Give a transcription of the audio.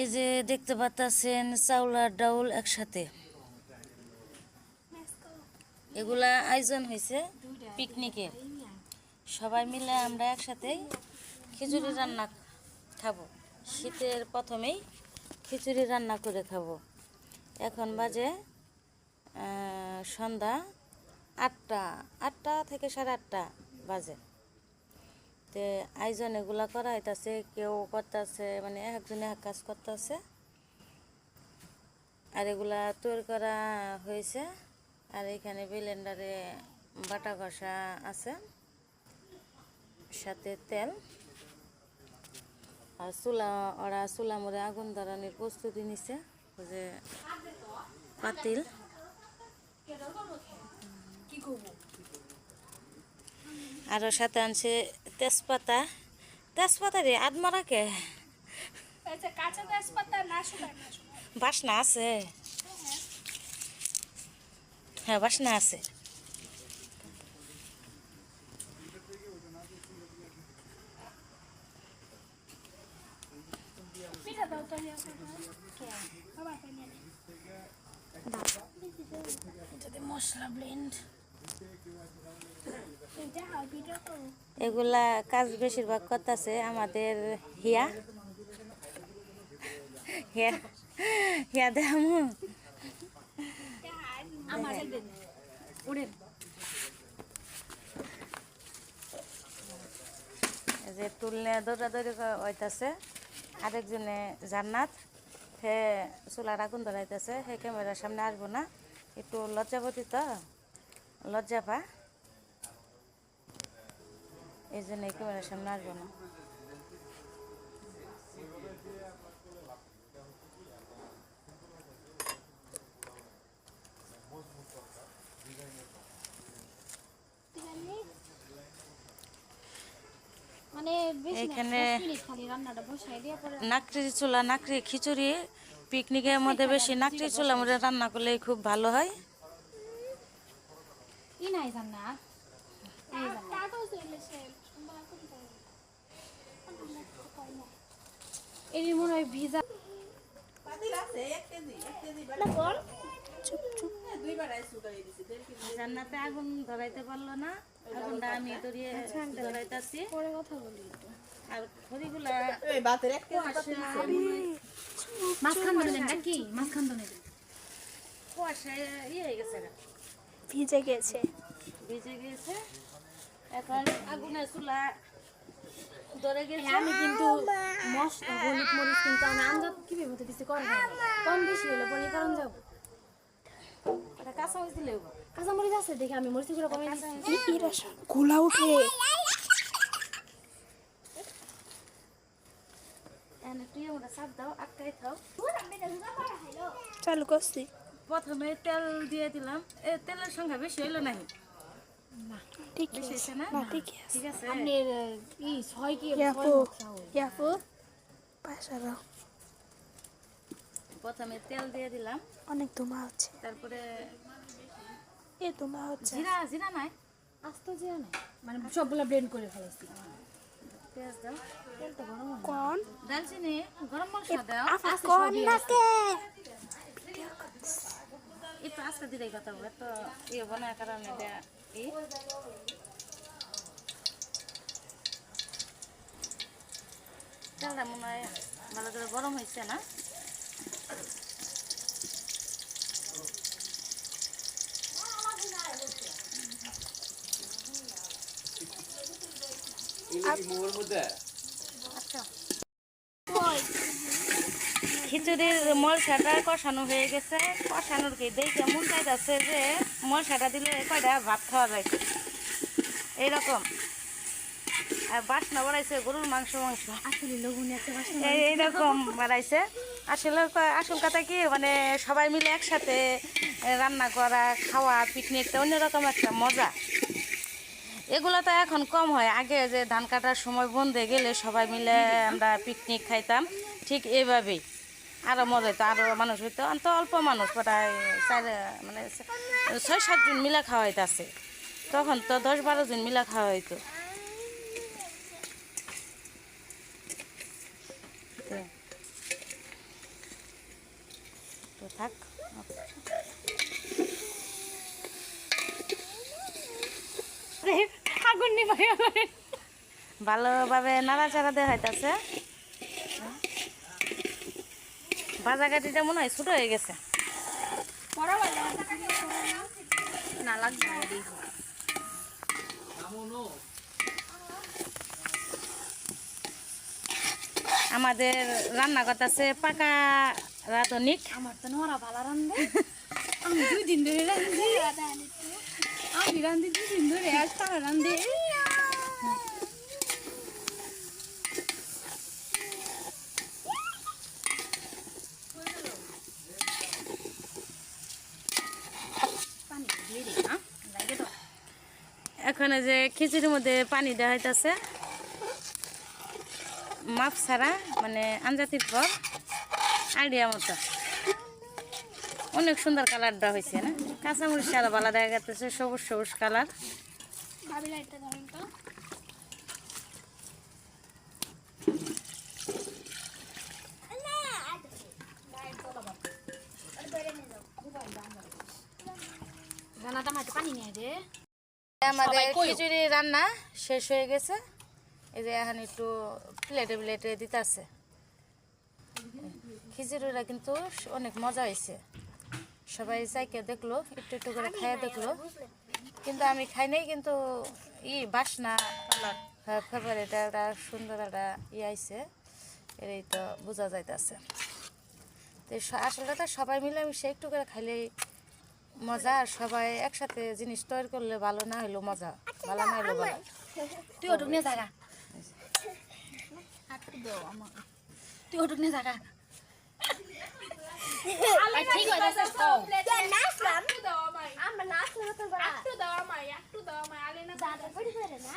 এই যে দেখতে পাচ্ছেন চাউল আর ডাউল একসাথে। এগুলা আয়োজন হয়েছে পিকনিকে। সবাই মিলে আমরা একসাথে খিচুড়ি রান্না খাব। শীতের প্রথমেই খিচুড়ি রান্না করে খাব। এখন বাজে সন্ধ্যা আটটা আটটা থেকে সাড়ে আটটা বাজে। তে আয়োজন এগুলা করা হইতাছে কেউ করতেছে মানে একজনে এক কাজ করতেছে। আর এগুলা তৈরি করা হয়েছে। আর এখানে ব্লেন্ডারে বাটা কষা আছে। সাথে তেল। আর চুলা ওরা চুলা মরে আগুন ধরানোর প্রস্তুতি নিছে ওই যে পাতিল। আরও সাথে আনছে তেজপাতা। তেজপাতা রে না শুকায় বাসনা আছে। হ্যাঁ বাসনা আছে। যদি মশলা ব্লেন্ড এগুলা কাজ বেশিরভাগ করতেছে আমাদের হিয়া। হিয়া হিয়া এই যে তুলনে দৌড়াদৌড়ি হইতাছে। আরেকজনে জান্নাত, হে চুলার আগুন ধরাইতেছে, হে ক্যামেরার সামনে আসব না। একটু লজ্জাপতি তো। লজ্জা পা? এই জন্য ক্যামেরার সামনে আসব না। মানে বেশি না এইখানে- দশ মিনিট খালি রান্নাটা বসাই দিয়ে পরে নাকড়ি চুলা নাকড়ি খিচুড়ি পিকনিকের মধ্যে বেশি নাকড়ি চুলা মধ্যে রান্না করলে খুব ভালো হয়। ই নাই জান্না এই জান্না এর মনে হয় ভিজা জান্নাতে আগুন ধরাইতে পারল না আগুনটা আমি ধরিয়ে ধরাইতাছি পরে কথা বলি আর খড়িগুলা মাঝখান ধরে দেন নাকি মাঝখান ধরে দেন কুয়াশায় ইয়ে হয়ে গেছে গা। ভিজে গেছে। ভিজে গেছে। এখন আগুনের চুলা ধরে গেছে। আমি কিন্তু মশলা হলুদ মরিচ কিন্তু আমি আন্দাজ কীভাবে মতো কিছু করে কম বেশি হলে পরে কারণ যাব। এটা কাঁচা মরিচ দিলে। কাঁচা মরিচ আছে দেখে আমি মরিচগুলো কমে দিচ্ছি। গোলা উঠে। চালু করছি। প্রথমে তেল দিয়ে দিলাম। এ তেলের সংখ্যা বেশি হইল নাই হয়। প্রথমে তেল দিয়ে দিলাম। অনেক ধোঁয়া হচ্ছে তারপরে এ ধোঁয়া হচ্ছে জিরা জিরা নাই। আস্ত যে না মানে সবগুলা ব্লেন্ড করে পেঁয়াজ দাও। তেলটা গরম হয় দালচিনি গরম মশলা দাও। কোন নাকে? একটু আস্তে দিলেই কথা বলে তো ইয়ে বানার কারণে তেলটা মনে হয় ভালো করে গরম হয়েছে না? আচ্ছা খিচুড়ির মলসাটা কষানো হয়ে গেছে। কষানোর কি দেখে মন চাইতেছে যে মলসাটা দিলে কয়টা ভাত খাওয়া যায়। এইরকম। আর বাসনা বাড়াইছে গরুর মাংস মাংস। এইরকম বাড়াইছে আসলে আসল কথা কি মানে সবাই মিলে একসাথে রান্না করা খাওয়া পিকনিকটা অন্যরকম একটা মজা। এগুলো তো এখন কম হয়। আগে যে ধান কাটার সময় বন্ধে গেলে সবাই মিলে আমরা পিকনিক খাইতাম ঠিক এইভাবেই আরও মজা হইতো আরও মানুষ হইতো। অন্ত অল্প মানুষ প্রায় চার মানে ছয় সাতজন মিলা খাওয়া হইতাছে। তখন তো দশ বারো জন মিলা খাওয়া হইতো। তো থাক। আগুন ভালোভাবে নাড়াচাড়া দেওয়া হইতাছে। বাজা কাঠিটা মনে হয় ছোট হয়ে গেছে। না লাগবে আমাদের রান্না করতেছে পাকা রাধনিক আমার তো নরা ভালো রান্ধে। আমি দুই দিন ধরে রান্ধি আমি রান্ধি দুই দিন ধরে আজ তারা রান্ধে পানি দিয়ে দিই না লাগে তো এখন যে খিচুড়ির মধ্যে পানি দেওয়া হইতাছে। মাপ ছাড়া মানে আঞ্জাতির পর আইডিয়া মতো। অনেক সুন্দর কালার দেওয়া হয়েছে না? কাঁচামরিচ আরও ভালো দেখা যাচ্ছে সবুজ সবুজ কালার। পানি নিয়ে আমাদের খিচুড়ি রান্না শেষ হয়ে গেছে। এই যে এখন একটু প্লেটে প্লেটে দিতেছে। খিচুড়িটা কিন্তু অনেক মজা হয়েছে। সবাই চাইকে দেখল একটু একটু করে খাইয়ে দেখল। কিন্তু আমি খাই নাই কিন্তু ই বাসনা ফেভারিট একটা সুন্দর একটা ই আইছে। এটাই তো বোঝা যাইতেছে। তো স- আসলে তো সবাই মিলেমিশে একটু করে খাইলেই মজা আর সবাই একসাথে জিনিস তৈরি করলে ভালো না হইলেও মজা। ভালো না হইলেও ভালো। তুই ওটুক নিয়ে জাগা। তুই ওটুক নিয়ে জাগা। ঠিক আমরা নাচলাম একটু দাও আমায়। একটু দাও আমায় আলে না দাদা করে না?